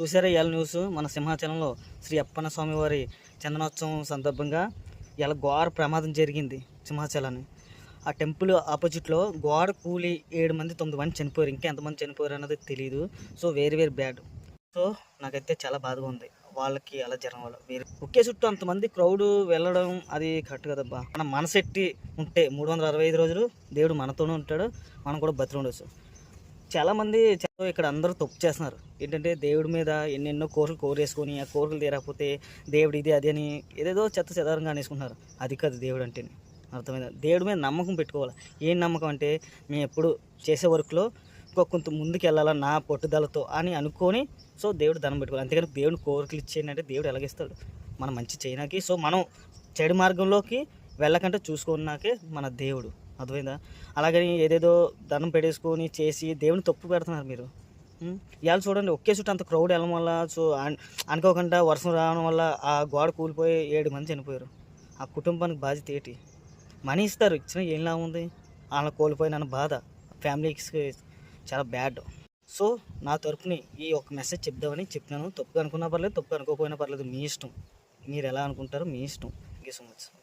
చూసారా ఇవాళ న్యూస్? మన సింహాచలంలో శ్రీ అప్పన్న స్వామివారి చందనోత్సవం సందర్భంగా ఇలా ఘోర ప్రమాదం జరిగింది సింహాచలాన్ని. ఆ టెంపుల్ ఆపోజిట్లో గోడ కూలి ఏడు మంది తొమ్మిది మంది చనిపోయారు. ఇంకా ఎంతమంది చనిపోయారు అన్నది తెలియదు సో వేరు వేరు బ్యాడ్. సో నాకైతే చాలా బాధగా ఉంది. వాళ్ళకి అలా జరగడం వల్ల. వేరే ఒకే చుట్టూ అంతమంది క్రౌడ్ వెళ్ళడం అది కరెక్ట్ కదబ్బా. మన మనసెట్టి ఉంటే మూడు వందల అరవై ఐదు రోజులు దేవుడు మనతోనే ఉంటాడు. మనం కూడా బతికి ఉండొచ్చు. చాలామంది ఇక్కడ అందరూ తప్పు చేస్తున్నారు ఏంటంటే దేవుడి మీద ఎన్నెన్నో కోరికలు కోరేసుకొని ఆ కోరికలు తీరకపోతే దేవుడు ఇది అది అని ఏదేదో చెత్త చెదారంగా అనేసుకుంటున్నారు. అది కాదు దేవుడు అంటే అర్థమైంది? దేవుడి మీద నమ్మకం పెట్టుకోవాలి? ఏం నమ్మకం అంటే మేము ఎప్పుడు చేసే వర్క్లో ఇంకో కొంత ముందుకు వెళ్ళాలా నా పట్టుదలతో అని అనుకొని సో దేవుడు దనం పెట్టుకోవాలి. అంతేకాని దేవుడు కోరికలు ఇచ్చేయండి దేవుడు ఎలాగిస్తాడు? మనం మంచి చేయడానికి. సో మనం చెడు మార్గంలోకి వెళ్ళకంటే చూసుకున్నాకే మన దేవుడు. అర్థమైందా? అలాగని ఏదేదో దండం పెట్టేసుకొని చేసి దేవుని తప్పు పెడుతున్నారు మీరు. ఇవాళ చూడండి ఒకే చుట్టూ అంత క్రౌడ్ వెళ్ళడం వల్ల సో అనుకోకుండా వర్షం రావడం వల్ల ఆ గోడ కూలిపోయి ఏడు మంది చనిపోయారు. ఆ కుటుంబానికి బాధ్యత ఏంటి? మనీ ఇస్తారు ఇచ్చిన ఏం లాభం ఉంది? వాళ్ళ కోల్పోయిన బాధ ఫ్యామిలీకి చాలా బ్యాడ్. సో నా తరపుని ఈ ఒక మెసేజ్ చెప్దామని చెప్పినాను. తప్పుగా అనుకున్నా పర్లేదు తప్పుగా అనుకోకపోయినా పర్లేదు మీ ఇష్టం. మీరు ఎలా అనుకుంటారో మీ ఇష్టం. Thank you so much